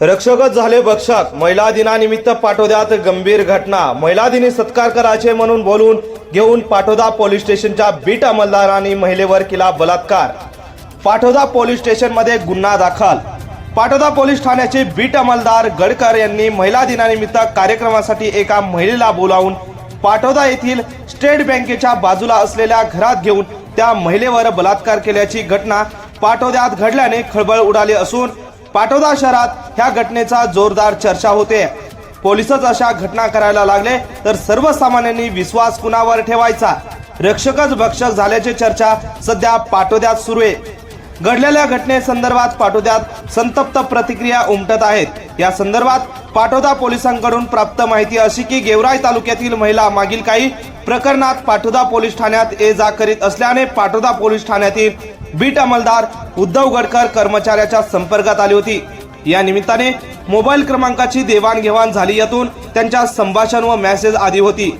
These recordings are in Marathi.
रक्षकच झाले भक्षक महिला दिनानिमित्त पाठोद्यात गंभीर घटना. महिला दिनी सत्कार करायचे म्हणून बोलून घेऊन पाटोदा पोलीस स्टेशनच्या बीट अंमलदारांनी महिलेवर केला बलात्कार. पाटोदा पोलीस स्टेशनमध्ये गुन्हा दाखल. पाटोदा पोलीस ठाण्याचे बीट अंमलदार गडकर यांनी महिला दिनानिमित्त कार्यक्रमासाठी एका महिलेला बोलावून पाटोदा येथील स्टेट बँकेच्या बाजूला असलेल्या घरात घेऊन त्या महिलेवर बलात्कार केल्याची घटना पाटोद्यात घडल्याने खळबळ उडाली असून पाटोदा शहरात ह्या घटनेचा जोरदार चर्चा होते. पोलिसच अशा घटना करायला लागले तर सर्वसामान्यांनी विश्वास कुणावर ठेवायचा? रक्षकच भक्षक झाल्याची चर्चा सध्या पाटोद्यात सुरू आहे. घडलेल्या घटनेसंदर्भात पाटोद्यात संतप्त प्रतिक्रिया उमटत आहेत. या संदर्भात पाटोदा पोलिसांकडून प्राप्त माहिती अशी की गेवराई तालुक्यातील महिला मागील काही प्रकरणात पाटोदा पोलीस ठाण्यात ये जा करीत असल्याने पाटोदा पोलीस ठाण्यातील बीट अंमलदार उद्धव गडकर कर्मचाऱ्याच्या संपर्कात आली होती. या निमित्ताने मोबाईल क्रमांकाची देवाणघेवाण झाली यातून त्यांच्या संभाषण व मेसेज आदी होती.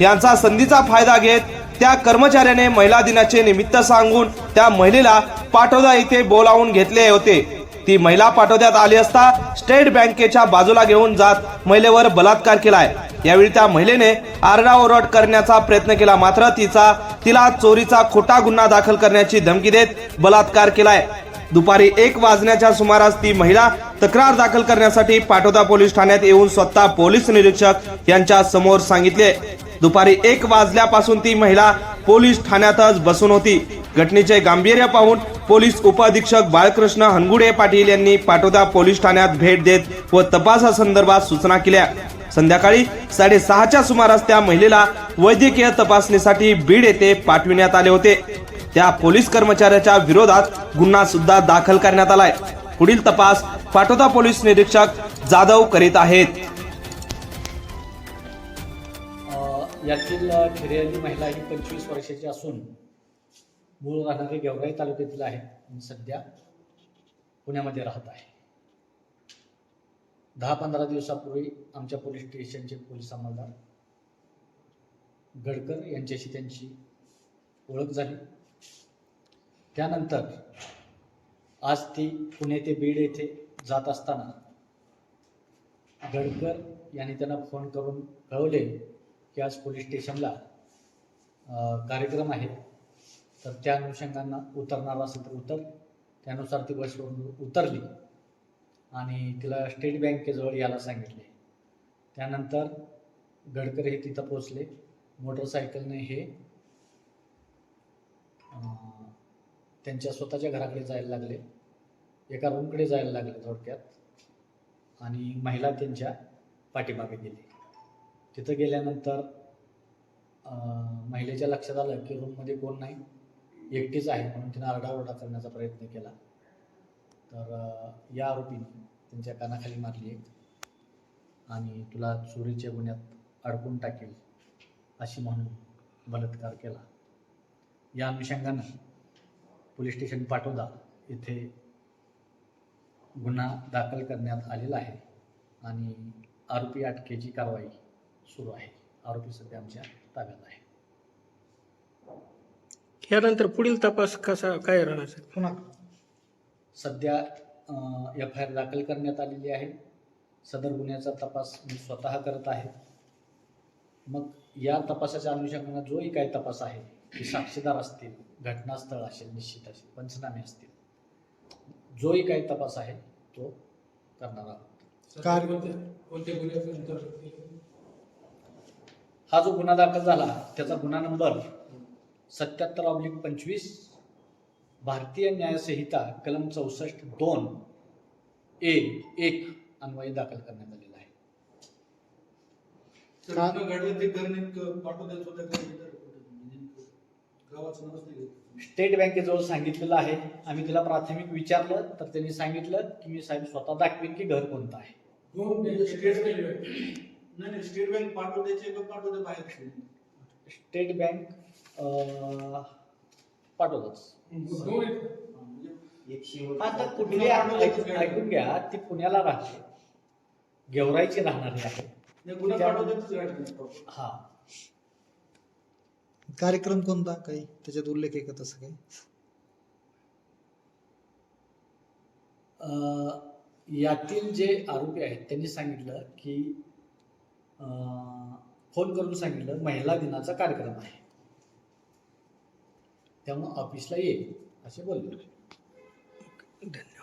यांचा संधीचा फायदा घेत त्या कर्मचाऱ्याने महिला दिनाचे निमित्त सांगून त्या महिलेला पाटोदा येथे बोलावून घेतले होते. ती महिला पाठवण्यात आली असता स्टेट बँकेच्या बाजूला घेऊन जात महिलेवर बलात्कार केलाय. यावेळी त्या महिलेने आरडाओरड करण्याचा प्रयत्न केला. मात्र तिचा तिला चोरीचा खोटा गुन्हा दाखल करण्याची धमकी देत बलात्कार केलाय. दुपारी एक वाजण्याच्या सुमारास ती महिला तक्रार दाखल करण्यासाठी पाटोदा पोलीस ठाण्यात येऊन स्वतः पोलीस निरीक्षक यांच्या समोर सांगितले. दुपारी एक वाजल्यापासून ती महिला पोलीस ठाण्यातच बसून होती. घटनेचे गांभीर्य पाहून पोलीस उपअधीक्षक बाळकृष्ण हनगुडे पाटील यांनी पाटोदा पोलीस ठाण्यात भेट देत व तपासासंदर्भात सूचना केल्या. संध्याकाळी साडेसहाच्या सुमारास त्या महिलेला वैद्यकीय तपासणीसाठी बीड येथे पाठविण्यात आले होते. त्या पोलीस कर्मचाऱ्याच्या विरोधात गुन्हा सुद्धा दाखल करण्यात आलाय. पुढील तपास पाटोदा पोलीस निरीक्षक जाधव करीत आहेत. यातील फिर्यादी महिला ही पंचवीस वर्षाची असून मूळ राहणारे गेवराई तालुक्यातील आहे. सध्या पुण्यामध्ये राहत आहे. दहा पंधरा दिवसापूर्वी आमच्या पोलीस स्टेशनचे पोलीस अंमलदार गडकर यांच्याशी त्यांची ओळख झाली. त्यानंतर आज ती पुणे ते बीड येथे जात असताना गडकर यांनी त्यांना फोन करून कळवले की आज पोलीस स्टेशनला कार्यक्रम आहे. तर त्या अनुषंगानं उतरणार असेल तर उतर. त्यानुसार ती बसवरून उतरली. आणि तिला स्टेट बँकेजवळ यायला सांगितले. त्यानंतर गडकरी हे तिथं पोचले मोटरसायकलने हे त्यांच्या स्वतःच्या घराकडे जायला लागले. एका रूमकडे जायला लागले थोडक्यात. आणि महिला त्यांच्या पाठीमागे गेली. तिथं गेल्यानंतर महिलेच्या लक्षात आलं की रूममध्ये कोण नाही. एकटीच आहे म्हणून तिनं आरडाओरडा करण्याचा प्रयत्न केला. तर या आरोपीने त्यांच्या कानाखाली मारली आहे आणि तुला चोरीच्या गुन्ह्यात अडकून टाकेल अशी म्हणून बलात्कार केला. या अनुषंगानं पोलीस स्टेशन पाटोदा येथे गुन्हा दाखल करण्यात आलेला आहे आणि आरोपी अटकेची कारवाई सुरू आहे. आरोपी सध्या आमच्या ताब्यात आहे. यानंतर पुढील तपास कसा काय राहणार सर? पुन्हा. सध्या एफ आय आर दाखल करण्यात आलेली आहे. सदर गुन्ह्याचा तपास मी स्वतः करत आहे. मग या तपासाच्या अनुषंगानं जोही काही तपास आहे ते साक्षीदार असतील घटनास्थळ असेल निश्चित असेल पंचनामे असतील. जोही काही तपास आहे तो करणार आहोत? हा जो गुन्हा दाखल झाला त्याचा गुन्हा नंबर सत्याहत्तर ऑब्लिक पंचवीस भारतीय न्यायसंहिता कलम चौसष्ट दोन ए एक अन्वये दाखल करण्यात आलेला आहे? म्हणजे. स्टेट बँकेजवळ सांगितलेलं आहे. आम्ही तिला प्राथमिक विचारलं तर त्यांनी सांगितलं की मी साहेब स्वतः दाखवेन की घर कोणतं आहे. दोन म्हणजे स्टेट बँक नाही नाही स्टेट बँक पाठवण्याचे का पाठवते बाहेर स्टेट बँक पाठवतच. आता कुठली ऐक- ऐकून घ्या ती पुण्याला राहते. गेवराईची राहणारी आहे. हा. कार्यक्रम कोणता? काही त्याच्यात उल्लेख आहे का तसं काही? अं, यातील जे आरोपी आहेत त्यांनी सांगितलं की अं, फोन करून सांगितलं महिला दिनाचा कार्यक्रम आहे. त्यामुळं ऑफिसला ये असे बोलले. धन्यवाद.